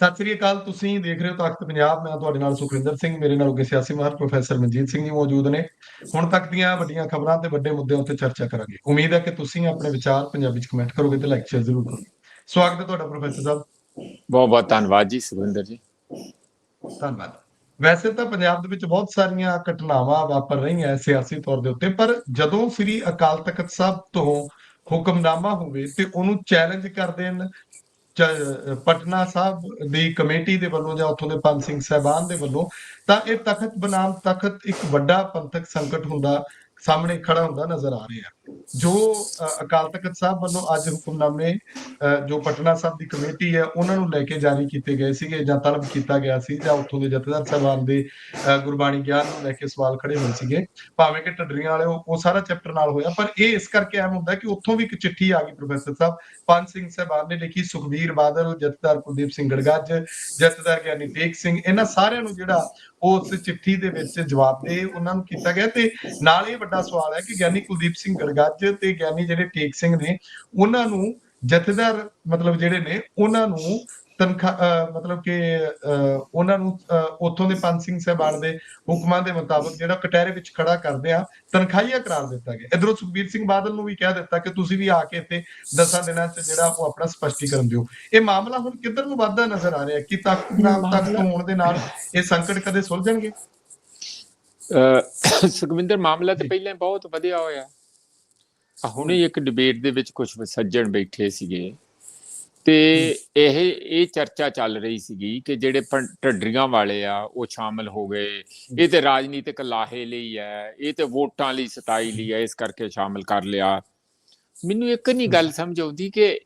ਸਤਿ ਸ੍ਰੀ ਅਕਾਲ ਤੁਸੀਂ ਦੇਖ ਰਹੇ ਹੋ ਤਖਤ ਪੰਜਾਬ। ਮੈਂ ਤੁਹਾਡੇ ਨਾਲ ਸੁਖਵਿੰਦਰ ਸਿੰਘ ਮੇਰੇ ਨਾਲ ਅੱਗੇ ਸਿਆਸੀ ਮਾਹਰ ਪ੍ਰੋਫੈਸਰ ਮਨਜੀਤ ਸਿੰਘ ਜੀ ਮੌਜੂਦ ਨੇ। ਹੁਣ ਤੱਕ ਦੀਆਂ ਵੱਡੀਆਂ ਖਬਰਾਂ ਤੇ ਵੱਡੇ ਮੁੱਦਿਆਂ ਉੱਤੇ ਚਰਚਾ ਕਰਾਂਗੇ। ਉਮੀਦ ਹੈ ਕਿ ਤੁਸੀਂ ਆਪਣੇ ਵਿਚਾਰ ਪੰਜਾਬੀ ਚ ਕਮੈਂਟ ਕਰੋਗੇ ਤੇ ਲਾਈਕ ਸ਼ੇਅਰ ਜ਼ਰੂਰ ਕਰੋਗੇ। ਸਵਾਗਤ ਹੈ ਤੁਹਾਡਾ ਪ੍ਰੋਫੈਸਰ ਸਾਹਿਬ। ਬਹੁਤ ਬਹੁਤ ਧੰਨਵਾਦ ਜੀ ਸੁਖਵਿੰਦਰ ਜੀ। ਧੰਨਵਾਦ। ਵੈਸੇ ਤਾਂ ਪੰਜਾਬ ਦੇ ਵਿੱਚ ਬਹੁਤ ਸਾਰੀਆਂ ਘਟਨਾਵਾਂ ਵਾਪਰ ਰਹੀਆਂ ਸਿਆਸੀ ਤੌਰ ਦੇ ਉੱਤੇ ਪਰ ਜਦੋਂ ਸ੍ਰੀ ਅਕਾਲ ਤਖਤ ਸਾਹਿਬ ਤੋਂ ਹੁਕਮਨਾਮਾ ਹੋਵੇ ਤੇ ਉਹਨੂੰ ਚੈਲੰਜ ਕਰਦੇ ਹਨ ਪਟਨਾ ਸਾਹਿਬ ਦੀ ਕਮੇਟੀ ਦੇ ਵੱਲੋਂ ਜਾਂ ਉੱਥੋਂ ਦੇ ਪੰਜ ਸਿੰਘ ਸਾਹਿਬਾਨ ਦੇ ਵੱਲੋਂ ਤਾਂ ਇਹ ਤਖਤ ਬਨਾਮ ਤਖਤ ਇੱਕ ਵੱਡਾ ਪੰਥਕ ਸੰਕਟ ਹੁੰਦਾ, ਸਾਹਮਣੇ ਖੜਾ ਹੁੰਦਾ ਨਜ਼ਰ ਆ ਰਿਹਾ। ਜੋ ਅ, ਅਕਾਲ ਤਖਤ ਸਾਹਿਬ ਵੱਲੋਂ ਅੱਜ ਹੁਕਮਨਾਮੇ ਜੋ ਪਟਨਾ ਸਾਹਿਬ ਦੀ ਕਮੇਟੀ ਹੈ ਉਹਨਾਂ ਨੂੰ ਲੈ ਕੇ ਜਾਰੀ ਕੀਤੇ ਗਏ ਸੀਗੇ ਜਾਂ ਤਲਬ ਕੀਤਾ ਗਿਆ ਸੀ ਜਾਂ ਉੱਥੋਂ ਦੇ ਜਥੇਦਾਰ ਸਾਹਿਬਾਨ ਦੇ ਗੁਰਬਾਣੀ ਗਿਆਨ ਨੂੰ ਲੈ ਕੇ ਸਵਾਲ ਖੜੇ ਹੋਏ ਸੀਗੇ। ਭਾਵੇਂ ਕਿ ਢੱਡਰੀਆਂ ਵਾਲੇ ਉਹ ਸਾਰਾ ਚੈਪਟਰ ਨਾਲ ਹੋਇਆ ਪਰ ਇਹ ਇਸ ਕਰਕੇ ਅਹਿਮ ਹੁੰਦਾ ਕਿ ਉੱਥੋਂ ਵੀ ਇੱਕ ਚਿੱਠੀ ਆ ਗਈ ਪ੍ਰੋਫੈਸਰ ਸਾਹਿਬ। ਪੰਜ ਸਿੰਘ ਸਾਹਿਬਾਨ ਨੇ ਲਿਖੀ ਸੁਖਬੀਰ ਬਾਦਲ ਜਥੇਦਾਰ ਕੁਲਦੀਪ ਸਿੰਘ ਗੜਗੱਜ ਜਥੇਦਾਰ ਗਿਆਨੀ ਟੇਕ ਸਿੰਘ ਇਹਨਾਂ ਸਾਰਿਆਂ ਨੂੰ ਜਿਹੜਾ ਉਸ ਚਿੱਠੀ ਦੇ ਵਿੱਚ ਜਵਾਬ ਦੇ ਉਹਨਾਂ ਨੂੰ ਕੀਤਾ ਗਿਆ। ਤੇ ਨਾਲ ਇਹ ਵੱਡਾ ਸਵਾਲ ਹੈ ਕਿ ਗਿਆਨੀ ਕੁਲਦੀਪ ਸਿੰਘ ਗੜਗੱਜ ਤੇ ਗਿਆਨੀ ਜਿਹੜੇ ਟੇਕ ਸਿੰਘ ਨੇ ਉਹਨਾਂ ਨੂੰ ਜਥੇਦਾਰ ਮਤਲਬ ਜਿਹੜੇ ਨੇ ਉਹਨਾਂ ਨੂੰ ਤਨਖਾਹ ਅਹ ਮਤਲਬ ਕਿ ਉਹਨਾਂ ਨੂੰ ਉੱਥੋਂ ਦੇ ਪੰਜ ਸਿੰਘ ਸਾਹਿਬਾਨ ਦੇ ਹੁਕਮਾਂ ਦੇ ਮੁਤਾਬਕ ਜਿਹੜਾ ਕਟਹਿਰੇ ਵਿੱਚ ਖੜਾ ਕਰਦੇ ਆ ਤਨਖਾਹੀਆ ਕਰਾਰ ਦਿੱਤਾ ਗਿਆ। ਇਧਰੋਂ ਸੁਖਬੀਰ ਸਿੰਘ ਬਾਦਲ ਨੂੰ ਵੀ ਕਹਿ ਦਿੱਤਾ ਕਿ ਤੁਸੀਂ ਵੀ ਆ ਕੇ ਇੱਥੇ ਦਸਾਂ ਦਿਨਾਂ 'ਚ ਜਿਹੜਾ ਉਹ ਆਪਣਾ ਸਪਸ਼ਟੀਕਰਨ ਦਿਓ। ਇਹ ਮਾਮਲਾ ਹੁਣ ਕਿੱਧਰ ਨੂੰ ਵੱਧਦਾ ਨਜ਼ਰ ਆ ਰਿਹਾ ਕਿ ਤੱਕ ਨਾਮ ਤੱਕ ਤੋਂ ਹੋਣ ਦੇ ਨਾਲ ਇਹ ਸੰਕਟ ਕਦੇ ਸੁਲਝਣਗੇ? ਸੁਖਵਿੰਦਰ ਮਾਮਲਾ ਤੇ ਪਹਿਲਾਂ ਬਹੁਤ ਵਧੀਆ ਹੋਇਆ। ਹੁਣੇ ਇੱਕ ਡਿਬੇਟ ਦੇ ਵਿੱਚ ਕੁਝ ਸੱਜਣ ਬੈਠੇ ਸੀਗੇ ਤੇ ਇਹ ਇਹ ਚਰਚਾ ਚੱਲ ਰਹੀ ਸੀਗੀ ਕਿ ਜਿਹੜੇ ਢੱਡਰੀਆਂ ਵਾਲੇ ਆ ਉਹ ਸ਼ਾਮਲ ਹੋ ਗਏ। ਇਹ ਤੇ ਰਾਜਨੀਤਿਕ ਲਾਹੇ ਲਈ ਹੈ ਇਹ ਤੇ ਵੋਟਾਂ ਲਈ ਸਤਾਈ ਲਈ ਹੈ ਇਸ ਕਰਕੇ ਸ਼ਾਮਲ ਕਰ ਲਿਆ। ਮੈਨੂੰ ਇੱਕ ਨਹੀਂ ਗੱਲ ਸਮਝ ਆਉਂਦੀ ਕਿ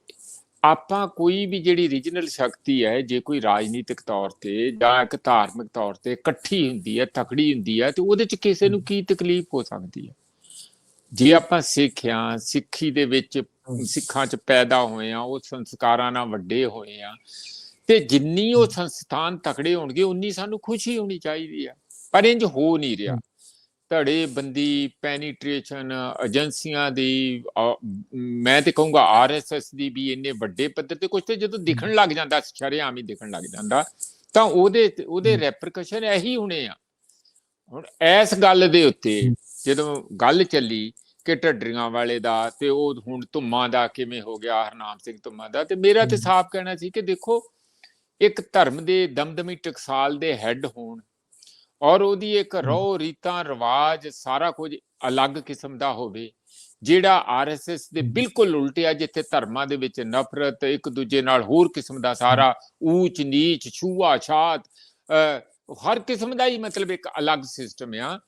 ਆਪਾਂ ਕੋਈ ਵੀ ਜਿਹੜੀ ਰੀਜਨਲ ਸ਼ਕਤੀ ਹੈ ਜੇ ਕੋਈ ਰਾਜਨੀਤਿਕ ਤੌਰ ਤੇ ਜਾਂ ਇੱਕ ਧਾਰਮਿਕ ਤੌਰ ਤੇ ਇਕੱਠੀ ਹੁੰਦੀ ਹੈ ਤਕੜੀ ਹੁੰਦੀ ਹੈ ਤੇ ਉਹਦੇ ਚ ਕਿਸੇ ਨੂੰ ਕੀ ਤਕਲੀਫ ਹੋ ਸਕਦੀ ਹੈ? ਜੇ ਆਪਾਂ ਸਿੱਖਿਆ ਸਿੱਖੀ ਦੇ ਵਿੱਚ ਸਿੱਖਾਂ ਚ ਪੈਦਾ ਹੋਏ ਆ ਉਹ ਸੰਸਕਾਰਾਂ ਨਾਲ ਵੱਡੇ ਹੋਏ ਆ ਤੇ ਜਿੰਨੀ ਉਹ ਸੰਸਥਾਨ ਤਕੜੇ ਹੋਣਗੇ ਉਨੀ ਸਾਨੂੰ ਖੁਸ਼ੀ ਹੋਣੀ ਚਾਹੀਦੀ ਆ। ਪਰ ਇੰਜ ਹੋ ਨਹੀਂ ਰਿਹਾ। ਧੜੇ ਬੰਦੀ ਪੈਨੀਟ੍ਰੇਸ਼ਨ ਏਜੰਸੀਆਂ ਦੀ ਮੈਂ ਤੇ ਕਹੂੰਗਾ ਆਰਐਸਐਸ ਦੀ ਵੀ ਇੰਨੇ ਵੱਡੇ ਪੱਧਰ ਤੇ ਕੁਝ ਤੇ ਜਦੋਂ ਦਿਖਣ ਲੱਗ ਜਾਂਦਾ ਸ਼ਰੇਆਮ ਹੀ ਦਿਖਣ ਲੱਗ ਜਾਂਦਾ ਤਾਂ ਉਹਦੇ ਉਹਦੇ ਰੈਪਰਕਸ਼ਨ ਇਹੀ ਹੋਣੇ ਆ। ਹੁਣ ਇਸ ਗੱਲ ਦੇ ਉੱਤੇ ਜਦੋਂ ਗੱਲ ਚੱਲੀ ਕਿ ਢੱਡਰੀਆਂ ਵਾਲੇ ਦਾ ਤੇ ਉਹ ਹੁਣ ਧੁੰਮਾਂ ਦਾ ਕਿਵੇਂ ਹੋ ਗਿਆ ਹਰਨਾਮ ਸਿੰਘ ਧੁੰਮਾਂ ਦਾ ਤੇ ਮੇਰਾ ਤੇ। ਸਾਫ਼ ਕਹਿਣਾ ਸੀ ਕਿ ਦੇਖੋ ਇੱਕ ਧਰਮ ਦੇ ਦਮਦਮੀ ਟਕਸਾਲ ਦੇ ਹੈੱਡ ਹੋਣ ਔਰ ਉਹਦੀ ਇੱਕ ਰੋ ਰੀਤਾਂ ਰਿਵਾਜ ਸਾਰਾ ਕੁਝ ਅਲੱਗ ਕਿਸਮ ਦਾ ਹੋਵੇ ਜਿਹੜਾ ਆਰਐਸਐਸ ਦੇ। ਬਿਲਕੁਲ ਉਲਟਿਆ ਜਿੱਥੇ ਧਰਮਾਂ ਦੇ ਵਿੱਚ ਨਫ਼ਰਤ ਇੱਕ ਦੂਜੇ ਨਾਲ ਹੋਰ ਕਿਸਮ ਦਾ ਸਾਰਾ ਊਚ ਨੀਚ ਛੂਆ ਛਾਤ ਹਰ ਕਿਸਮ ਦਾ ਹੀ ਮਤਲਬ ਇੱਕ ਅਲੱਗ ਸਿਸਟਮ ਆ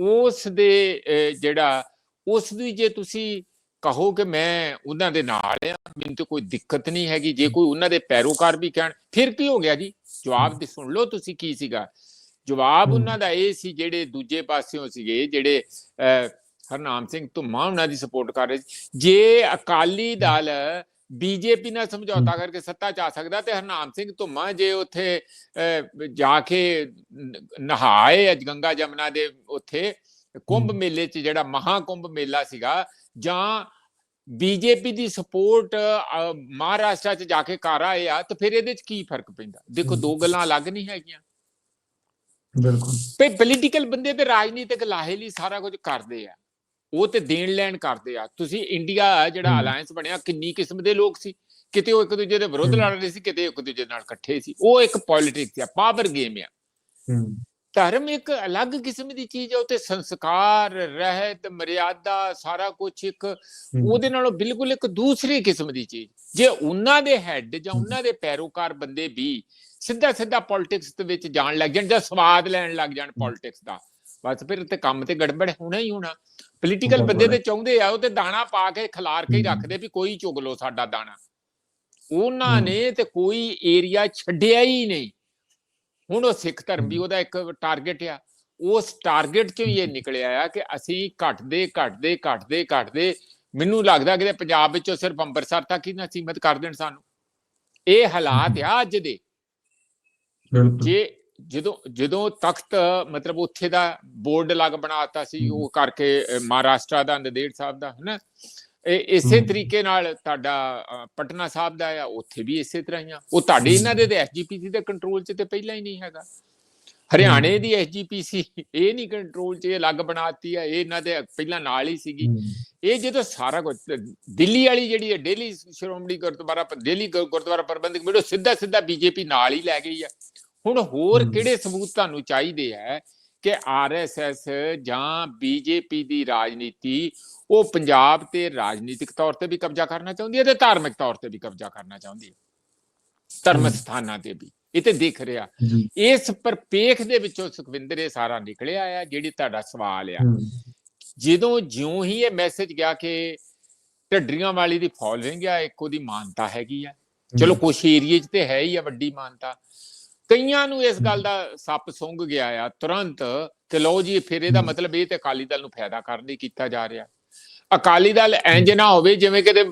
ਉਸ ਦੇ ਜਿਹੜਾ ਉਸ ਦੀ ਜੇ ਤੁਸੀਂ ਕਹੋ ਕਿ ਮੈਂ ਉਹਨਾਂ ਦੇ ਨਾਲ ਆ ਮੈਨੂੰ ਤੇ ਕੋਈ ਦਿੱਕਤ ਨਹੀਂ ਹੈਗੀ। ਜੇ ਕੋਈ ਉਹਨਾਂ ਦੇ ਪੈਰੋਕਾਰ ਵੀ ਕਹਿਣ ਫਿਰ ਕੀ ਹੋ ਗਿਆ ਜੀ? ਜਵਾਬ ਦੇ ਸੁਣ ਲਓ ਤੁਸੀਂ ਕੀ ਸੀਗਾ। ਜਵਾਬ। ਉਹਨਾਂ ਦਾ ਇਹ ਸੀ ਜਿਹੜੇ ਦੂਜੇ ਪਾਸਿਓਂ ਸੀਗੇ ਜਿਹੜੇ ਹਰਨਾਮ ਸਿੰਘ ਧੁੰਮਾ ਉਹਨਾਂ ਦੀ ਸਪੋਰਟ ਕਰ ਰਹੇ ਜੇ ਅਕਾਲੀ ਦਲ ਬੀਜੇਪੀ ਨਾਲ ਸਮਝੌਤਾ ਕਰਕੇ ਸੱਤਾ ਚ ਆ ਸਕਦਾ ਤੇ ਹਰਨਾਮ ਸਿੰਘ ਧੁੰਮਾ ਜੇ ਉੱਥੇ ਜਾ ਕੇ ਨਹਾਏ ਅੱਜ ਗੰਗਾ ਜਮਨਾ ਦੇ ਉੱਥੇ ਕੁੰਭ। ਮੇਲੇ 'ਚ ਜਿਹੜਾ ਮਹਾ ਕੁੰਭ ਮੇਲਾ ਸੀਗਾ ਜਾਂ ਬੀਜੇਪੀ ਦੀ ਸਪੋਰਟ ਮਹਾਰਾਸ਼ਟਰ 'ਚ ਜਾ ਕੇ ਕਰ ਆਏ ਆ ਤਾਂ ਫਿਰ ਇਹਦੇ 'ਚ ਕੀ ਫ਼ਰਕ ਪੈਂਦਾ? ਦੇਖੋ। ਦੋ ਗੱਲਾਂ ਅਲੱਗ ਨਹੀਂ ਹੈਗੀਆਂ। ਬਿਲਕੁਲ। ਤੇ ਪੋਲੀਟੀਕਲ ਬੰਦੇ ਤੇ ਰਾਜਨੀਤਿਕ ਲਾਹੇ ਲਈ ਸਾਰਾ ਕੁਝ ਕਰਦੇ ਆ। ਉਹ ਤੇ ਦੇਣ ਲੈਣ ਕਰਦੇ ਆ। ਤੁਸੀਂ ਇੰਡੀਆ ਜਿਹੜਾ। ਅਲਾਈਅੰਸ ਬਣਿਆ ਕਿੰਨੀ ਕਿਸਮ ਦੇ ਲੋਕ ਸੀ? ਕਿਤੇ ਉਹ ਇੱਕ ਦੂਜੇ ਦੇ ਵਿਰੁੱਧ। ਲੜ ਰਹੇ ਸੀ ਕਿਤੇ ਇੱਕ ਦੂਜੇ ਨਾਲ ਇਕੱਠੇ ਸੀ। ਉਹ ਇੱਕ ਪੋਲਿਟਿਕਸ ਆ ਪਾਵਰ ਗੇਮ ਆ। ਹੂੰ। ਧਰਮ ਇੱਕ ਅਲੱਗ ਕਿਸਮ ਦੀ ਚੀਜ਼ ਹੈ ਉਤੇ ਸੰਸਕਾਰ ਰਹਿਤ ਮਰਿਆਦਾ ਸਾਰਾ ਕੁਝ ਇੱਕ। ਉਹਦੇ ਨਾਲੋਂ ਬਿਲਕੁਲ ਇੱਕ ਦੂਸਰੀ ਕਿਸਮ ਦੀ ਚੀਜ਼ ਜੇ ਉਹਨਾਂ ਦੇ ਹੈੱਡ ਜਾਂ। ਉਹਨਾਂ ਦੇ ਪੈਰੋਕਾਰ ਬੰਦੇ ਵੀ ਸਿੱਧਾ ਸਿੱਧਾ ਪੋਲਿਟਿਕਸ ਦੇ ਵਿੱਚ ਜਾਣ ਲੱਗ ਜਾਣ ਜਾਂ ਸਵਾਦ ਲੈਣ ਲੱਗ ਜਾਣ ਪੋਲਿਟਿਕਸ ਦਾ ਬਸ ਫਿਰ ਤੇ ਕੰਮ ਤੇ ਗੜਬੜ ਹੋਣਾ ਹੀ ਹੋਣਾ ਪੋਲੀਟੀਕਲ ਬੰਦੇ। ਤੇ ਚਾਹੁੰਦੇ ਆ ਉਹ ਤੇ ਦਾਣਾ ਪਾ ਕੇ ਖਿਲਾਰ ਕੇ ਹੀ। ਰੱਖਦੇ ਵੀ ਕੋਈ ਚੁਗ ਲੋ ਸਾਡਾ ਦਾਣਾ ਉਹਨਾਂ। ਨੇ ਤੇ ਕੋਈ ਏਰੀਆ ਛੱਡਿਆ ਹੀ ਨਹੀਂ ਹੁਣ ਉਹ ਸਿੱਖ ਧਰਮ ਵੀ। ਉਹਦਾ ਇੱਕ ਟਾਰਗੇਟ ਆ। ਉਸ ਟਾਰਗੇਟ ਚੋਂ ਹੀ ਇਹ ਨਿਕਲਿਆ ਆ ਕਿ ਅਸੀਂ ਘਟਦੇ ਘਟਦੇ ਘਟਦੇ ਘਟਦੇ। ਮੈਨੂੰ ਲੱਗਦਾ ਕਿ ਪੰਜਾਬ ਵਿੱਚੋਂ ਸਿਰਫ ਅੰਮ੍ਰਿਤਸਰ ਤੱਕ ਹੀ ਨਾ ਸੀਮਤ ਕਰ ਦੇਣ ਸਾਨੂੰ। ਇਹ ਹਾਲਾਤ ਆ ਅੱਜ ਦੇ। ਜੇ ਜਦੋਂ ਜਦੋਂ ਤਖਤ ਮਤਲਬ ਉੱਥੇ ਦਾ ਬੋਰਡ ਅਲੱਗ ਬਣਾਤਾ ਸੀ ਉਹ ਕਰਕੇ ਮਹਾਰਾਸ਼ਟਰ ਦਾ ਨੰਦੇੜ ਸਾਹਿਬ ਦਾ ਹਨਾ? ਇਸੇ। ਤਰੀਕੇ ਨਾਲ ਤੁਹਾਡਾ ਪਟਨਾ ਸਾਹਿਬ ਦਾ ਆ ਉੱਥੇ ਵੀ ਇਸੇ ਤਰ੍ਹਾਂ ਹੀ ਆ। ਉਹ ਤੁਹਾਡੇ ਇਹਨਾਂ ਦੇ ਤੇ ਐਸਜੀਪੀਸੀ ਦੇ ਕੰਟਰੋਲ 'ਚ ਤੇ ਪਹਿਲਾਂ ਹੀ ਨਹੀਂ ਹੈਗਾ। ਹਰਿਆਣੇ ਦੀ ਐਸਜੀਪੀਸੀ ਇਹ ਨਹੀਂ ਕੰਟਰੋਲ 'ਚ ਇਹ ਅਲੱਗ ਬਣਾਤੀ ਆ ਇਹ ਇਹਨਾਂ ਦੇ ਪਹਿਲਾਂ ਨਾਲ ਹੀ ਸੀਗੀ। ਇਹ ਜਦੋਂ ਸਾਰਾ ਕੁਝ ਦਿੱਲੀ ਵਾਲੀ ਜਿਹੜੀ ਹੈ ਦਿੱਲੀ ਸ਼੍ਰੋਮਣੀ ਗੁਰਦੁਆਰਾ ਦਿੱਲੀ ਗੁਰ- ਗੁਰਦੁਆਰਾ ਪ੍ਰਬੰਧਕ ਉਹ ਸਿੱਧਾ ਸਿੱਧਾ ਬੀਜੇਪੀ ਨਾਲ ਹੀ ਲੈ ਗਈ ਆ। ਹੁਣ ਹੋਰ। ਕਿਹੜੇ ਸਬੂਤ ਤੁਹਾਨੂੰ ਚਾਹੀਦੇ ਹੈ ਕਿ ਆਰਐਸਐਸ ਜਾਂ ਬੀਜੇਪੀ ਦੀ ਰਾਜਨੀਤੀ ਉਹ ਪੰਜਾਬ ਤੇ ਰਾਜਨੀਤਿਕ ਤੌਰ ਤੇ ਵੀ ਕਬਜ਼ਾ ਕਰਨਾ ਚਾਹੁੰਦੀ ਹੈ ਤੇ ਧਾਰਮਿਕ ਤੌਰ ਤੇ ਵੀ ਕਬਜ਼ਾ ਕਰਨਾ ਚਾਹੁੰਦੀ ਹੈ? ਧਰਮ। ਸਥਾਨਾਂ ਤੇ ਵੀ। ਇਹ ਤੇ ਦਿਖ ਰਿਹਾ। ਇਸ ਪਰਪੇਖ ਦੇ ਵਿੱਚੋਂ ਸੁਖਵਿੰਦਰ ਇਹ ਸਾਰਾ ਨਿਕਲਿਆ ਆ ਜਿਹੜੀ ਤੁਹਾਡਾ ਸਵਾਲ ਆ। ਜਦੋਂ ਜਿਉਂ ਹੀ ਇਹ ਮੈਸੇਜ ਗਿਆ ਕਿ ਢੱਡਰੀਆਂ ਵਾਲੀ ਦੀ ਫੋਲੋਇੰਗ ਆ ਇੱਕ ਉਹਦੀ ਮਾਨਤਾ ਹੈਗੀ ਆ। ਚਲੋ ਕੁਛ ਏਰੀਏ 'ਚ ਤੇ ਹੈ ਹੀ ਆ ਵੱਡੀ ਮਾਨਤਾ। ਕਈਆਂ ਨੂੰ ਇਸ ਗੱਲ ਦਾ ਸੱਪ ਸੁੰਘ ਗਿਆ ਆ ਤੁਰੰਤ ਕਿ ਲਓ ਜੀ ਫਿਰ ਇਹਦਾ। ਮਤਲਬ ਇਹ ਤੇ ਅਕਾਲੀ ਦਲ ਨੂੰ ਫਾਇਦਾ ਕਰਨ ਲਈ ਕੀਤਾ ਜਾ ਰਿਹਾ। ਅਕਾਲੀ ਦਲ ਇੰਜ ਨਾ ਹੋਵੇ ਜਿਵੇਂ ਕਿਤੇ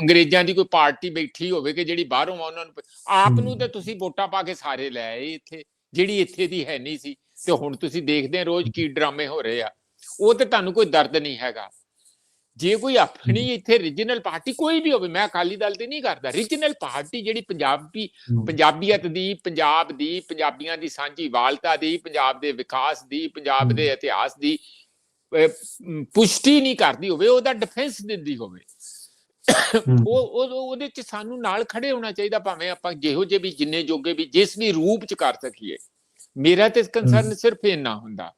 ਅੰਗਰੇਜ਼ਾਂ ਦੀ ਕੋਈ ਪਾਰਟੀ ਬੈਠੀ ਹੋਵੇ ਕਿ ਜਿਹੜੀ ਬਾਹਰੋਂ ਆ ਉਹਨਾਂ ਨੂੰ ਆਪ ਨੂੰ। ਤੇ ਤੁਸੀਂ ਵੋਟਾਂ ਪਾ ਕੇ ਸਾਰੇ ਲੈ ਆਏ ਇੱਥੇ ਜਿਹੜੀ ਇੱਥੇ ਦੀ ਹੈ ਨਹੀਂ ਸੀ। ਤੇ ਹੁਣ ਤੁਸੀਂ ਦੇਖਦੇ ਰੋਜ਼ ਕੀ ਡਰਾਮੇ ਹੋ ਰਹੇ ਆ। ਉਹ ਤੇ ਤੁਹਾਨੂੰ ਕੋਈ ਦਰਦ ਨਹੀਂ ਹੈਗਾ। ਜੇ ਕੋਈ ਆਪਣੀ ਇੱਥੇ ਰੀਜਨਲ ਪਾਰਟੀ ਕੋਈ ਵੀ ਹੋਵੇ ਮੈਂ ਅਕਾਲੀ ਦਲ ਤੇ ਨਹੀਂ ਕਰਦਾ। ਰੀਜਨਲ ਪਾਰਟੀ ਜਿਹੜੀ ਪੰਜਾਬੀ ਪੰਜਾਬੀਅਤ ਦੀ ਪੰਜਾਬ ਦੀ ਪੰਜਾਬੀਆਂ ਦੀ ਸਾਂਝੀ ਵਾਲਤਾ ਦੀ ਪੰਜਾਬ ਦੇ ਵਿਕਾਸ ਦੀ ਪੰਜਾਬ। ਦੇ ਇਤਿਹਾਸ ਦੀ ਪੁਸ਼ਟੀ ਨਹੀਂ ਕਰਦੀ ਹੋਵੇ ਉਹਦਾ ਡਿਫੈਂਸ ਦਿੰਦੀ ਹੋਵੇ। ਉਹ- ਉਹਦੇ ਚ ਸਾਨੂੰ ਨਾਲ ਖੜੇ ਹੋਣਾ ਚਾਹੀਦਾ ਭਾਵੇਂ ਆਪਾਂ ਜਿਹੋ ਜਿਹੇ ਵੀ ਜਿੰਨੇ ਜੋਗੇ ਵੀ ਜਿਸ ਵੀ ਰੂਪ ਚ ਕਰ ਸਕੀਏ। ਮੇਰਾ ਤੇ ਕੰਸਰਨ ਸਿਰਫ ਇੰਨਾ ਹੁੰਦਾ।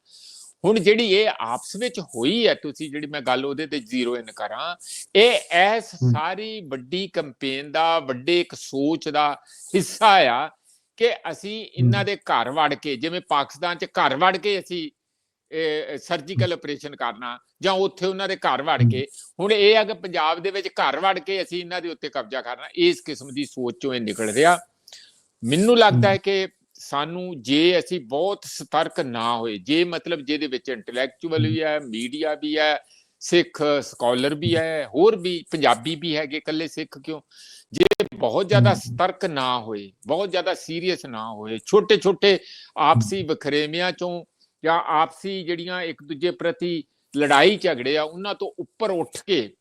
ਹੁਣ ਜਿਹੜੀ ਇਹ ਆਪਸ ਵਿੱਚ ਹੋਈ ਹੈ ਤੁਸੀਂ ਜਿਹੜੀ ਮੈਂ ਗੱਲ ਉਹਦੇ ਤੇ ਜ਼ੀਰੋ ਇਨ ਕਰਾਂ ਇਹ ਐਸ। ਸਾਰੀ ਵੱਡੀ ਕੈਂਪੇਨ ਦਾ ਵੱਡੇ ਇੱਕ ਸੋਚ ਦਾ ਹਿੱਸਾ ਆ ਕਿ ਅਸੀਂ ਇਹਨਾਂ ਦੇ ਘਰ ਵੜ ਕੇ ਜਿਵੇਂ ਪਾਕਿਸਤਾਨ ਚ ਘਰ ਵੜ ਕੇ ਅਸੀਂ ਸਰਜੀਕਲ ਆਪਰੇਸ਼ਨ ਕਰਨਾ ਜਾਂ ਉੱਥੇ ਉਹਨਾਂ ਦੇ ਘਰ ਵੜ ਕੇ ਹੁਣ ਇਹ ਆ ਕਿ ਪੰਜਾਬ ਦੇ ਵਿੱਚ ਘਰ ਵੜ ਕੇ ਅਸੀਂ ਇਹਨਾਂ ਦੇ ਉੱਤੇ ਕਬਜ਼ਾ ਕਰਨਾ ਇਸ ਕਿਸਮ ਦੀ ਸੋਚ ਚੋਂ ਇਹ ਨਿਕਲ ਰਿਹਾ। ਮੈਨੂੰ ਲੱਗਦਾ ਹੈ ਕਿ ਸਾਨੂੰ ਜੇ ਅਸੀਂ ਬਹੁਤ ਸਤਰਕ ਨਾ ਹੋਏ ਜੇ ਮਤਲਬ ਜਿਹਦੇ ਵਿੱਚ ਇੰਟੈਲੈਕਚੁਅਲ ਵੀ ਹੈ ਮੀਡੀਆ ਵੀ ਹੈ ਸਿੱਖ ਸਕਾਲਰ ਵੀ ਹੈ ਹੋਰ ਵੀ ਪੰਜਾਬੀ ਵੀ ਹੈਗੇ ਇਕੱਲੇ ਸਿੱਖ ਕਿਉਂ? ਜੇ ਬਹੁਤ ਜ਼ਿਆਦਾ। ਸਤਰਕ ਨਾ ਹੋਏ ਬਹੁਤ ਜ਼ਿਆਦਾ ਸੀਰੀਅਸ ਨਾ ਹੋਏ ਛੋਟੇ ਛੋਟੇ ਆਪਸੀ ਵਖਰੇਵਿਆਂ ਚੋਂ ਜਾਂ ਆਪਸੀ ਜਿਹੜੀਆਂ ਇੱਕ ਦੂਜੇ ਪ੍ਰਤੀ ਲੜਾਈ ਝਗੜੇ ਆ ਉਹਨਾਂ ਤੋਂ ਉੱਪਰ ਉੱਠ ਕੇ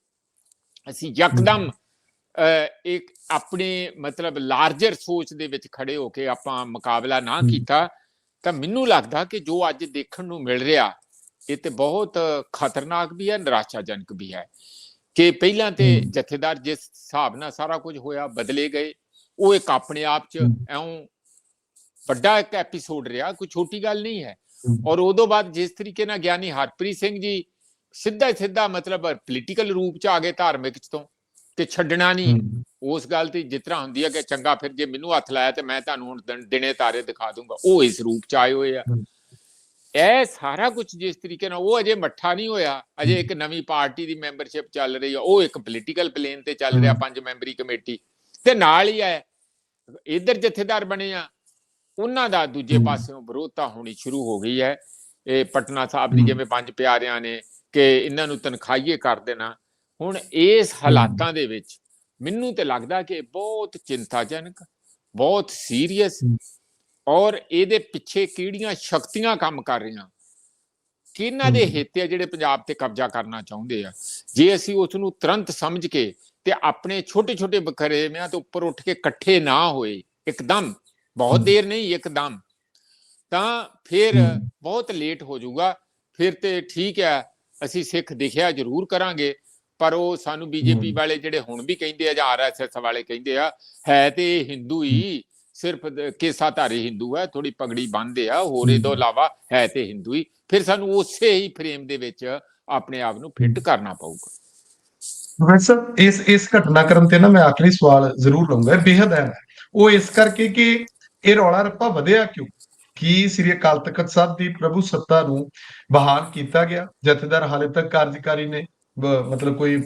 ਅਸੀਂ ਯਕਦਮ ਇੱਕ ਆਪਣੇ ਮਤਲਬ ਲਾਰਜਰ ਸੋਚ ਦੇ ਵਿੱਚ ਖੜੇ ਹੋ ਕੇ ਆਪਾਂ ਮੁਕਾਬਲਾ ਨਾ। ਕੀਤਾ ਤਾਂ ਮੈਨੂੰ ਲੱਗਦਾ ਕਿ ਜੋ ਅੱਜ ਦੇਖਣ ਨੂੰ ਮਿਲ ਰਿਹਾ ਇਹ ਤੇ ਬਹੁਤ ਖਤਰਨਾਕ ਵੀ ਹੈ ਨਿਰਾਸ਼ਾਜਨਕ ਵੀ ਹੈ ਕਿ ਪਹਿਲਾਂ ਤੇ। ਜਥੇਦਾਰ ਜਿਸ ਹਿਸਾਬ ਨਾਲ ਸਾਰਾ ਕੁਝ ਹੋਇਆ ਬਦਲੇ ਗਏ ਉਹ ਇੱਕ ਆਪਣੇ ਆਪ ਚ। ਐਉਂ ਵੱਡਾ ਇੱਕ ਐਪੀਸੋਡ ਰਿਹਾ ਕੋਈ ਛੋਟੀ ਗੱਲ ਨਹੀਂ ਹੈ। ਔਰ ਉਦੋਂ ਬਾਅਦ ਜਿਸ ਤਰੀਕੇ ਨਾਲ ਗਿਆਨੀ ਹਰਪ੍ਰੀਤ ਸਿੰਘ ਜੀ ਸਿੱਧਾ ਸਿੱਧਾ ਮਤਲਬ ਪੋਲੀਟੀਕਲ ਰੂਪ ਚ ਆ ਗਏ ਧਾਰਮਿਕ ਚ ਤੋਂ ਤੇ ਛੱਡਣਾ ਨਹੀਂ। ਉਸ ਗੱਲ ਤੇ ਤਰ੍ਹਾਂ ਹੁੰਦੀ ਹੈ ਕਿ ਚੰਗਾ ਫਿਰ ਜੇ ਮੈਨੂੰ ਹੱਥ ਲਾਇਆ ਤੇ ਮੈਂ ਤੁਹਾਨੂੰ ਹੁਣ ਦਿਨ- ਤਾਰੇ ਦਿਖਾ ਦੂੰਗਾ। ਉਹ ਇਸ ਰੂਪ ਚ ਆਏ ਹੋਏ ਆ। ਇਹ ਸਾਰਾ ਕੁਝ ਜਿਸ ਤਰੀਕੇ ਨਾਲ ਉਹ ਅਜੇ ਮੱਠਾ ਨਹੀਂ ਹੋਇਆ। ਅਜੇ ਇੱਕ ਨਵੀਂ ਪਾਰਟੀ ਦੀ ਮੈਂਬਰਸ਼ਿਪ ਚੱਲ ਰਹੀ ਆ। ਉਹ ਇੱਕ ਪੋਲੀਟੀਕਲ ਪਲੇਨ ਤੇ ਚੱਲ ਰਿਹਾ। ਪੰਜ ਮੈਂਬਰੀ ਕਮੇਟੀ। ਤੇ ਨਾਲ ਹੀ ਹੈ ਇਧਰ ਜਥੇਦਾਰ ਬਣੇ ਆ। ਉਹਨਾਂ ਦਾ ਦੂਜੇ। ਪਾਸਿਓਂ ਵਿਰੋਧਤਾ ਹੋਣੀ ਸ਼ੁਰੂ ਹੋ ਗਈ ਹੈ। ਇਹ ਪਟਨਾ ਸਾਹਿਬ ਦੀ। ਜਿਵੇਂ ਪੰਜ ਪਿਆਰਿਆਂ ਨੇ ਕਿ ਇਹਨਾਂ ਨੂੰ ਤਨਖਾਹੀਏ ਕਰ ਦੇਣਾ। ਹੁਣ ਇਸ ਹਾਲਾਤਾਂ ਦੇ ਵਿੱਚ ਮੈਨੂੰ ਤੇ ਲੱਗਦਾ ਕਿ ਬਹੁਤ ਚਿੰਤਾਜਨਕ ਬਹੁਤ ਸੀਰੀਅਸ। ਔਰ ਇਹਦੇ ਪਿੱਛੇ ਕਿਹੜੀਆਂ ਸ਼ਕਤੀਆਂ ਕੰਮ ਕਰ ਰਹੀਆਂ ਕਿਹਨਾਂ ਦੇ। ਹਿੱਤ ਆ ਜਿਹੜੇ ਪੰਜਾਬ ਤੇ ਕਬਜ਼ਾ ਕਰਨਾ ਚਾਹੁੰਦੇ ਆ ਜੇ ਅਸੀਂ ਉਸ ਨੂੰ ਤੁਰੰਤ ਸਮਝ ਕੇ ਤੇ ਆਪਣੇ ਛੋਟੇ ਛੋਟੇ ਬਖਰੇਵਿਆਂ ਤੋਂ ਉੱਪਰ ਉੱਠ ਕੇ ਇਕੱਠੇ ਨਾ ਹੋਏ ਇੱਕਦਮ ਬਹੁਤ। ਦੇਰ ਨਹੀਂ ਇੱਕਦਮ ਤਾਂ ਫਿਰ। ਬਹੁਤ ਲੇਟ ਹੋ ਜਾਊਗਾ ਫਿਰ ਤੇ ਠੀਕ ਹੈ ਅਸੀਂ ਸਿੱਖ ਦਿਖਿਆ ਜ਼ਰੂਰ ਕਰਾਂਗੇ ਪਰ ਉਹ ਸਾਨੂੰ ਬੀਜੇਪੀ। ਵਾਲੇ ਜਿਹੜੇ ਹੁਣ ਵੀ ਕਹਿੰਦੇ ਆ ਜਾਂ ਆਰਐਸਐਸ ਵਾਲੇ ਕਹਿੰਦੇ ਆ ਹੈ ਤੇ ਹਿੰਦੂ ਹੀ ਸਿਰਫ ਦ- ਕੇਸਾਧਾਰੀ ਹਿੰਦੂ ਹੈ ਥੋੜੀ ਪਗੜੀ ਬੰਨਦੇ ਆ ਹੋਰ ਤੋਂ। ਇਲਾਵਾ ਹੈ ਤੇ ਹਿੰਦੂ ਹੀ। ਫਿਰ ਸਾਨੂੰ ਉਸੇ ਹੀ ਫਰੇਮ ਦੇ ਵਿੱਚ ਆਪਣੇ ਆਪ ਨੂੰ ਫਿੱਟ ਕਰਨਾ ਪਊਗਾ। ਵੈਸੇ ਇਸ ਇਸ ਘਟਨਾਕ੍ਰਮ ਤੇ ਨਾ ਮੈਂ ਆਖਰੀ ਸਵਾਲ ਜ਼ਰੂਰ ਲਵਾਂਗਾ ਅਹਿਮ ਹੈ। ਉਹ ਇਸ ਕਰਕੇ ਕਿ ਇਹ ਰੌਲਾ ਰੱਪਾ ਵਧਿਆ ਕਿਉਂ? ਕੀ ਸ੍ਰੀ ਅਕਾਲ ਤਖਤ ਸਾਹਿਬ ਦੀ ਪ੍ਰਭੂ ਸੱਤਾ ਨੂੰ ਬਹਾਲ ਕੀਤਾ ਗਿਆ? ਜਥੇਦਾਰ ਹਾਲੇ ਤੱਕ ਕਾਰਜਕਾਰੀ ਨੇ ਮਤਲਬ ਕੋਈ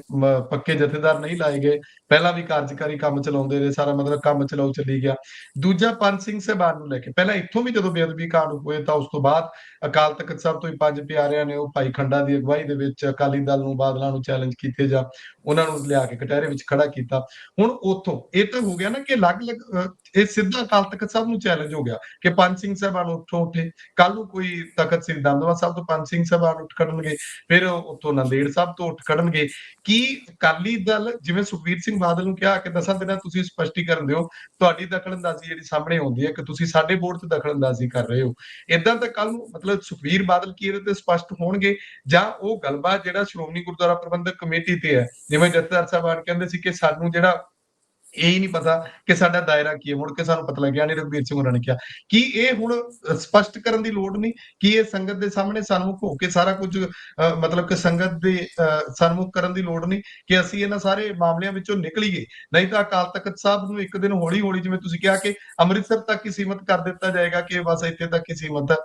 ਪੱਕੇ ਜਥੇਦਾਰ ਨਹੀਂ ਲਾਏ ਗਏ। ਪਹਿਲਾਂ ਵੀ ਕਾਰਜਕਾਰੀ ਕੰਮ ਚਲਾਉਂਦੇ ਰਹੇ, ਸਾਰਾ ਮਤਲਬ ਕੰਮ ਚਲਾਉ ਚੱਲੀ ਗਿਆ। ਦੂਜਾ ਪੰਜ ਸਿੰਘ ਸਾਹਿਬਾਨ ਨੂੰ ਲੈ ਕੇ, ਪਹਿਲਾਂ ਇੱਥੋਂ ਵੀ ਜਦੋਂ ਬੇਅਦਬੀ ਕਾਂਡ ਹੋਏ ਤਾਂ ਉਸ ਤੋਂ ਬਾਅਦ ਅਕਾਲ ਤਖਤ ਸਾਹਿਬ ਤੋਂ ਹੀ ਪੰਜ ਪਿਆਰਿਆਂ ਨੇ ਉਹ ਭਾਈ ਖੰਡਾ ਦੀ ਅਗਵਾਈ ਦੇ ਵਿੱਚ ਅਕਾਲੀ ਦਲ ਨੂੰ ਬਾਦਲਾਂ ਨੂੰ ਚੈਲੰਜ ਕੀਤੇ ਜਾਂ ਉਹਨਾਂ ਨੂੰ ਲਿਆ ਕੇ ਕਟਹਿਰੇ ਵਿੱਚ ਖੜਾ ਕੀਤਾ। ਹੁਣ ਉਥੋਂ, ਇਹ ਤਾਂ ਹੋ ਗਿਆ ਨਾ ਕਿ ਅਲੱਗ-ਅਲੱਗ ਇਹ ਸਿੱਧਾ ਅਕਾਲ ਤਖਤ ਸਾਹਿਬ ਨੂੰ ਚੈਲੰਜ ਹੋ ਗਿਆ ਕਿ ਪੰਜ ਸਿੰਘ ਸਾਹਿਬਾਨ ਉੱਠੋ ਉੱਠੇ। ਕੱਲ ਨੂੰ ਕੋਈ ਤਖਤ ਸ੍ਰੀ ਦਮਦਮਾ ਸਾਹਿਬ ਤੋਂ ਪੰਜ ਸਿੰਘ ਸਾਹਿਬਾਨ ਉੱਠ ਖੜਨਗੇ, ਫਿਰ ਉਥੋਂ ਨੰਦੇੜ ਸਾਹਿਬ ਤੋਂ ਉੱਠ ਉੱਠ ਕੀ ਅਕਾਲੀ ਦਲ, ਜਿਵੇਂ ਸੁਖਬੀਰ ਸਿੰਘ ਬਾਦਲ ਨੂੰ ਕਿਹਾ ਕਿ ਦਸਾਂ ਦਿਨਾਂ ਤੁਸੀਂ ਸਪਸ਼ਟੀਕਰਨ ਦਿਓ, ਤੁਹਾਡੀ ਦਖਲਅੰਦਾਜ਼ੀ ਜਿਹੜੀ ਸਾਹਮਣੇ ਆਉਂਦੀ ਹੈ ਕਿ ਤੁਸੀਂ ਸਾਡੇ ਬੋਰਡ 'ਚ ਦਖਲਅੰਦਾਜ਼ੀ ਕਰ ਰਹੇ ਹੋ। ਇਦਾਂ ਤਾਂ ਕੱਲ ਨੂੰ ਮਤਲਬ ਸੁਖਬੀਰ ਬਾਦਲ ਕੀ ਇਹਦੇ ਤੇ ਸਪਸ਼ਟ ਹੋਣਗੇ ਜਾਂ ਉਹ ਗੱਲਬਾਤ ਜਿਹੜਾ ਸ਼੍ਰੋਮਣੀ ਗੁਰਦੁਆਰਾ ਪ੍ਰਬੰਧਕ ਕਮੇਟੀ ਤੇ ਹੈ, ਜਿਵੇਂ ਜਥੇਦਾਰ ਸਾਹਿਬਾਨ ਕਹਿੰਦੇ ਸੀ ਕਿ ਸਾਨੂੰ ਜਿਹੜਾ ਇਹ ਹੀ ਨਹੀਂ ਪਤਾ ਕਿ ਸਾਡਾ ਦਾਇਰਾ ਕੀ ਹੈ। ਮੁੜ ਕੇ ਸਾਨੂੰ ਪਤਾ ਲੱਗਿਆ, ਨਹੀਂ ਰਘਬੀਰ ਸਿੰਘ ਹੋਰਾਂ ਨੇ ਕਿਹਾ। ਕੀ ਇਹ ਹੁਣ ਸਪਸ਼ਟ ਕਰਨ ਦੀ ਲੋੜ ਨਹੀਂ ਕਿ ਇਹ ਸੰਗਤ ਦੇ ਸਾਹਮਣੇ ਸਨਮੁਖ ਹੋ ਕੇ ਸਾਰਾ ਕੁਝ ਮਤਲਬ ਕਿ ਸੰਗਤ ਦੇ ਸਨਮੁਖ ਕਰਨ ਦੀ ਲੋੜ ਨਹੀਂ ਕਿ ਅਸੀਂ ਇਹਨਾਂ ਸਾਰੇ ਮਾਮਲਿਆਂ ਵਿੱਚੋਂ ਨਿਕਲੀਏ ਨਹੀਂ ਤਾਂ ਅਕਾਲ ਤਖਤ ਸਾਹਿਬ ਨੂੰ ਇੱਕ ਦਿਨ ਹੌਲੀ ਹੌਲੀ ਜਿਵੇਂ ਤੁਸੀਂ ਕਿਹਾ ਕਿ ਅੰਮ੍ਰਿਤਸਰ ਤੱਕ ਹੀ ਸੀਮਤ ਕਰ ਦਿੱਤਾ ਜਾਏਗਾ ਕਿ ਬਸ ਇੱਥੇ ਤੱਕ ਹੀ ਸੀਮਤ ਹੈ।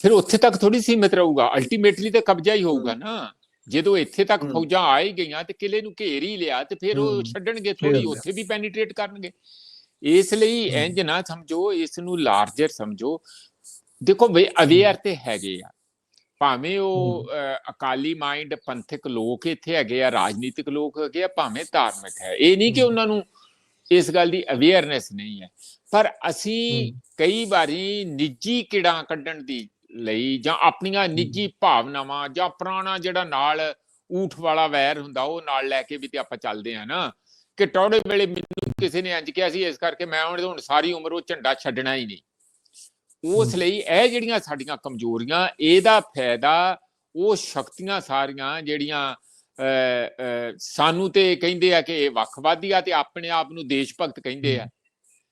ਫਿਰ ਉੱਥੇ ਤੱਕ ਥੋੜੀ ਸੀਮਿਤ ਰਹੂਗਾ। ਅਲਟੀਮੇਟਲੀ ਤਾਂ ਕਬਜ਼ਾ ਹੀ ਹੋਊਗਾ ਨਾ। ਜਦੋਂ ਇੱਥੇ ਤੱਕ। ਫੌਜਾਂ ਆ ਹੀ ਗਈਆਂ ਤੇ ਕਿਲੇ ਨੂੰ ਘੇਰ ਹੀ ਲਿਆ ਤੇ ਫਿਰ ਉਹ ਛੱਡਣਗੇ ਥੋੜੀ। ਉੱਥੇ ਵੀ ਪੈਨੀਟ੍ਰੇਟ ਕਰਨਗੇ ਇਸ ਲਈ। ਇੰਜ ਨਾ ਸਮਝੋ ਇਸ ਨੂੰ ਲਾਰਜਰ ਸਮਝੋ ਦੇਖੋ ਬਈ ਅਵੇਅਰ ਤੇ ਹੈਗੇ ਆ ਭਾਵੇਂ ਉਹ ਅਕਾਲੀ ਮਾਈਂਡ ਪੰਥਕ ਲੋਕ ਇੱਥੇ ਹੈਗੇ ਆ ਰਾਜਨੀਤਿਕ ਲੋਕ ਹੈਗੇ ਆ ਭਾਵੇਂ ਧਾਰਮਿਕ ਹੈ ਇਹ ਨਹੀਂ ਕਿ। ਉਹਨਾਂ ਨੂੰ ਇਸ ਗੱਲ ਦੀ ਅਵੇਅਰਨੈਸ ਨਹੀਂ ਹੈ ਪਰ ਅਸੀਂ। ਕਈ ਵਾਰੀ ਨਿੱਜੀ ਕਿੜਾਂ ਕੱਢਣ ਦੀ ਲਈ ਜਾਂ ਆਪਣੀਆਂ ਨਿੱਜੀ ਭਾਵਨਾਵਾਂ ਜਾਂ ਪੁਰਾਣਾ ਜਿਹੜਾ ਨਾਲ ਊਠ ਵਾਲਾ ਵੈਰ ਹੁੰਦਾ ਉਹ ਨਾਲ ਲੈ ਕੇ ਵੀ ਤੇ ਆਪਾਂ ਚੱਲਦੇ ਆ ਨਾ। ਕਿ ਟੌੜੇ ਵੇਲੇ ਮੈਨੂੰ ਕਿਸੇ ਨੇ ਇੰਜ ਕਿਹਾ ਸੀ ਇਸ ਕਰਕੇ ਮੈਂ ਹੁਣ ਹੁਣ ਸਾਰੀ ਉਮਰ ਉਹ ਝੰਡਾ ਛੱਡਣਾ ਹੀ ਨਹੀਂ। ਉਸ। ਲਈ ਇਹ ਜਿਹੜੀਆਂ ਸਾਡੀਆਂ ਕਮਜ਼ੋਰੀਆਂ ਇਹਦਾ ਫਾਇਦਾ ਉਹ ਸ਼ਕਤੀਆਂ ਸਾਰੀਆਂ ਜਿਹੜੀਆਂ ਸਾਨੂੰ ਤੇ ਕਹਿੰਦੇ ਆ ਕਿ ਇਹ ਵੱਖਵਾਦੀ ਆ ਤੇ ਆਪਣੇ ਆਪ ਨੂੰ ਦੇਸ਼ ਭਗਤ ਕਹਿੰਦੇ ਆ।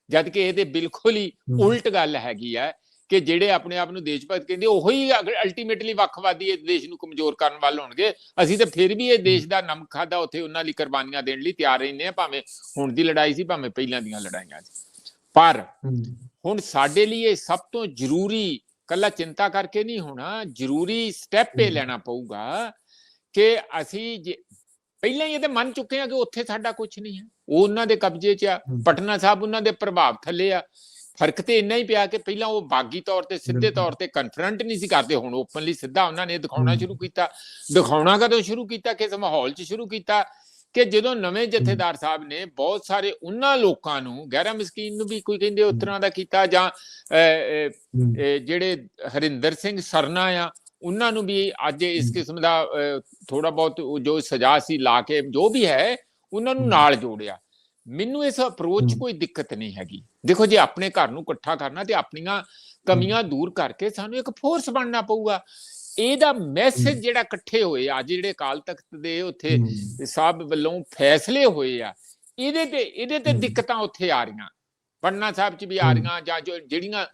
ਜਦ ਕਿ ਇਹਦੇ ਬਿਲਕੁਲ ਹੀ। ਉਲਟ ਗੱਲ ਹੈਗੀ ਆ ਕਿ ਜਿਹੜੇ ਆਪਣੇ ਆਪ ਨੂੰ ਦੇਸ਼ ਭਗਤ ਕਹਿੰਦੇ ਉਹੀ ਅਲਟੀਮੇਟਲੀ ਵੱਖਵਾਦੀ ਇਸ ਦੇਸ਼ ਨੂੰ ਕਮਜ਼ੋਰ ਕਰਨ ਵੱਲ ਹੋਣਗੇ। ਅਸੀਂ ਤਾਂ ਫਿਰ ਵੀ ਇਹ ਦੇਸ਼ ਦਾ ਨਮਕ ਖਾਦਾ ਉੱਥੇ ਉਹਨਾਂ ਲਈ ਕੁਰਬਾਨੀਆਂ ਦੇਣ ਲਈ ਤਿਆਰ ਰਹਿੰਦੇ ਆ ਭਾਵੇਂ ਹੁਣ ਦੀ ਲੜਾਈ ਸੀ ਭਾਵੇਂ ਪਹਿਲਾਂ ਦੀਆਂ ਲੜਾਈਆਂ ਸੀ। ਪਰ ਹੁਣ ਸਾਡੇ ਲਈ ਇਹ ਸਭ ਤੋਂ ਜ਼ਰੂਰੀ ਕੱਲਾ ਚਿੰਤਾ ਕਰਕੇ ਨਹੀਂ ਹੋਣਾ ਜ਼ਰੂਰੀ ਸਟੈਪ ਇਹ। ਲੈਣਾ ਪਊਗਾ ਕਿ ਅਸੀਂ ਜੇ ਪਹਿਲਾਂ ਹੀ ਇਹ ਤੇ ਮੰਨ ਚੁੱਕੇ ਆ ਕਿ ਉੱਥੇ ਸਾਡਾ ਕੁਝ ਨਹੀਂ ਹੈ। ਉਹ ਉਹਨਾਂ ਦੇ ਕਬਜ਼ੇ 'ਚ ਆ। ਪਟਨਾ ਸਾਹਿਬ ਉਹਨਾਂ ਦੇ ਪ੍ਰਭਾਵ ਥੱਲੇ ਆ। ਫ਼ਰਕ ਤੇ ਇੰਨਾ ਹੀ ਪਿਆ ਕਿ ਪਹਿਲਾਂ ਉਹ ਬਾਗੀ ਤੌਰ ਤੇ ਸਿੱਧੇ। ਤੌਰ ਤੇ ਕਨਫਰੰਟ ਨਹੀਂ ਸੀ ਕਰਦੇ ਹੁਣ ਓਪਨਲੀ ਸਿੱਧਾ ਉਹਨਾਂ ਨੇ ਦਿਖਾਉਣਾ। ਸ਼ੁਰੂ ਕੀਤਾ ਦਿਖਾਉਣਾ ਕਦੋਂ ਸ਼ੁਰੂ ਕੀਤਾ ਕਿਸ ਮਾਹੌਲ 'ਚ ਸ਼ੁਰੂ ਕੀਤਾ ਕਿ ਜਦੋਂ ਨਵੇਂ ਜਥੇਦਾਰ ਸਾਹਿਬ ਨੇ ਬਹੁਤ ਸਾਰੇ ਉਹਨਾਂ ਲੋਕਾਂ ਨੂੰ ਗੈਰਾ ਮਸਕੀਨ ਨੂੰ ਵੀ ਕੋਈ ਕਹਿੰਦੇ ਉਸ ਤਰ੍ਹਾਂ ਦਾ ਕੀਤਾ ਜਾਂ ਜਿਹੜੇ ਹਰਿੰਦਰ ਸਿੰਘ ਸਰਨਾ ਆ ਉਹਨਾਂ ਨੂੰ ਵੀ ਅੱਜ ਇਸ। ਕਿਸਮ ਦਾ ਥੋੜਾ ਬਹੁਤ ਜੋ ਸਜ਼ਾ ਸੀ ਲਾ ਕੇ ਜੋ ਵੀ ਹੈ ਉਹਨਾਂ ਨੂੰ। ਨਾਲ ਜੋੜਿਆ ਮੈਨੂੰ ਇਸ ਅਪਰੋਚ। ਕੋਈ ਦਿੱਕਤ ਨਹੀਂ ਹੈਗੀ ਦੇਖੋ ਜੇ ਆਪਣੇ ਘਰ ਨੂੰ ਇਕੱਠਾ ਕਰਨਾ ਤੇ ਆਪਣੀਆਂ ਕਮੀਆਂ ਦੂਰ ਕਰਕੇ ਸਾਨੂੰ ਇੱਕ ਫੋਰਸ ਬਣਨਾ ਪਊਗਾ ਇਹਦਾ ਮੈਸੇਜ। ਜਿਹੜਾ ਇਕੱਠੇ ਹੋਏ ਅੱਜ ਜਿਹੜੇ ਅਕਾਲ ਤਖਤ ਦੇ ਉੱਥੇ ਸਾਹਿਬ ਵੱਲੋਂ ਫੈਸਲੇ ਹੋਏ ਆ ਇਹਦੇ ਤੇ ਇਹਦੇ ਤੇ। ਦਿੱਕਤਾਂ ਉੱਥੇ ਆ ਰਹੀਆਂ ਪਟਨਾ ਸਾਹਿਬ 'ਚ ਵੀ ਆ। ਰਹੀਆਂ ਜਾਂ ਜੋ ਜਿਹੜੀਆਂ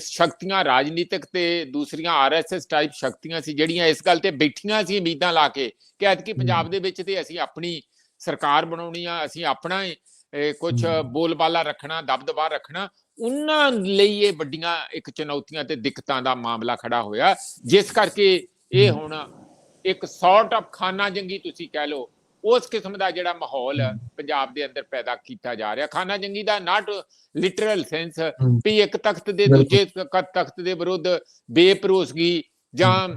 ਸ਼ਕਤੀਆਂ ਰਾਜਨੀਤਿਕ ਤੇ ਦੂਸਰੀਆਂ ਆਰਐਸਐਸ ਟਾਈਪ ਸ਼ਕਤੀਆਂ ਸੀ ਜਿਹੜੀਆਂ ਇਸ ਗੱਲ ਤੇ ਬੈਠੀਆਂ ਸੀ ਉਮੀਦਾਂ ਲਾ ਕੇ ਕਿ ਐਤਕੀ ਪੰਜਾਬ ਦੇ ਵਿੱਚ ਤੇ ਅਸੀਂ ਆਪਣੀ ਸਰਕਾਰ ਬਣਾਉਣੀ ਆ ਅਸੀਂ ਆਪਣਾ ਕੁਝ। ਬੋਲਬਾਲਾ ਰੱਖਣਾ ਦਬਦਬਾ ਰੱਖਣਾ ਉਹਨਾਂ ਲਈ ਇਹ ਵੱਡੀਆਂ ਇੱਕ ਚੁਣੌਤੀਆਂ ਤੇ ਦਿੱਕਤਾਂ ਦਾ ਮਾਮਲਾ ਖੜਾ ਹੋਇਆ ਜਿਸ ਕਰਕੇ ਇਹ। ਹੁਣ ਇੱਕ ਸੌਰਟ ਆਫ ਖਾਨਾ ਜੰਗੀ ਤੁਸੀਂ ਕਹਿ ਲਓ ਉਸ ਕਿਸਮ ਦਾ ਜਿਹੜਾ ਮਾਹੌਲ। ਪੰਜਾਬ ਦੇ ਅੰਦਰ ਪੈਦਾ ਕੀਤਾ ਜਾ ਰਿਹਾ ਖਾਨਾ ਜੰਗੀ ਦਾ ਨਾਟ ਲਿਟਰਲ ਸੈਂਸ। ਵੀ ਇੱਕ ਤਖਤ ਦੇ। ਦੂਜੇ ਤਖਤ ਦੇ ਵਿਰੁੱਧ ਬੇਪਰੋਸਗੀ ਜਾਂ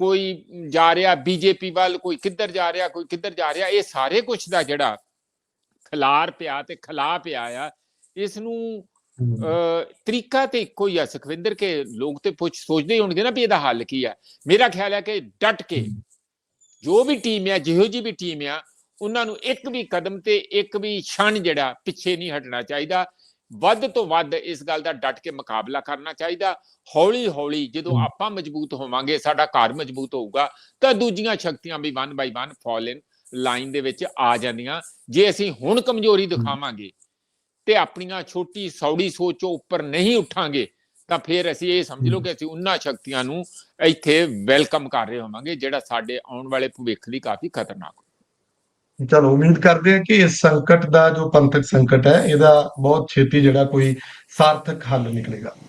ਕੋਈ ਜਾ ਰਿਹਾ ਬੀਜੇਪੀ ਵੱਲ ਕੋਈ ਕਿੱਧਰ ਜਾ ਰਿਹਾ ਕੋਈ ਕਿੱਧਰ ਜਾ ਰਿਹਾ ਇਹ ਸਾਰੇ ਕੁਝ ਦਾ ਜਿਹੜਾ ਖਲਾਰ ਪਿਆ ਤੇ ਖਲਾ ਪਿਆ ਆ। ਇਸ ਨੂੰ ਤਰੀਕਾ ਤੇ ਇੱਕੋ ਹੀ ਆ ਸੁਖਵਿੰਦਰ ਕੇ ਲੋਕ ਤੇ ਪੁੱਛ ਸੋਚਦੇ ਹੀ ਹੋਣਗੇ ਨਾ ਵੀ ਇਹਦਾ ਹੱਲ ਕੀ ਆ। ਮੇਰਾ ਖਿਆਲ ਹੈ ਕਿ ਡਟ ਕੇ ਜੋ ਵੀ ਟੀਮ ਆ ਜਿਹੋ ਜੀ ਵੀ ਟੀਮ ਆ ਉਹਨਾਂ ਨੂੰ ਇੱਕ ਵੀ ਕਦਮ ਤੇ ਇੱਕ ਵੀ ਛਣ ਜਿਹੜਾ ਪਿੱਛੇ ਨਹੀਂ ਹਟਣਾ ਚਾਹੀਦਾ। ਵੱਧ ਤੋਂ ਵੱਧ ਇਸ ਗੱਲ ਦਾ ਡਟ ਕੇ ਮੁਕਾਬਲਾ ਕਰਨਾ ਚਾਹੀਦਾ। ਹੌਲੀ ਹੌਲੀ ਜਦੋਂ। ਆਪਾਂ ਮਜ਼ਬੂਤ ਹੋਵਾਂਗੇ ਸਾਡਾ ਘਰ ਮਜ਼ਬੂਤ ਹੋਊਗਾ ਤਾਂ ਦੂਜੀਆਂ ਸ਼ਕਤੀਆਂ ਵੀ one by one fall in line ਦੇ ਵਿੱਚ ਆ ਜਾਂਦੀਆਂ। ਜੇ ਅਸੀਂ ਹੁਣ ਕਮਜ਼ੋਰੀ ਦਿਖਾਵਾਂਗੇ ਤੇ ਆਪਣੀਆਂ ਛੋਟੀ ਸੌੜੀ ਸੋਚੋਂ ਉੱਪਰ ਨਹੀਂ ਉਠਾਂਗੇ ਤਾਂ ਫਿਰ ਅਸੀਂ ਇਹ ਸਮਝ ਲਓ ਕਿ ਅਸੀਂ ਉਹਨਾਂ ਸ਼ਕਤੀਆਂ ਨੂੰ ਇੱਥੇ ਵੈਲਕਮ ਕਰ ਰਹੇ ਹੋਵਾਂਗੇ ਜਿਹੜਾ ਸਾਡੇ ਆਉਣ ਵਾਲੇ ਭਵਿੱਖ ਲਈ ਕਾਫੀ ਖਤਰਨਾਕ ਚਲੋ ਉਮੀਦ ਕਰਦੇ ਹਾਂ ਕਿ ਇਸ ਸੰਕਟ ਦਾ ਜੋ ਪੰਥਕ ਸੰਕਟ ਹੈ, ਇਹਦਾ ਬਹੁਤ ਛੇਤੀ ਜਿਹੜਾ ਕੋਈ ਸਾਰਥਕ ਹੱਲ ਨਿਕਲੇਗਾ।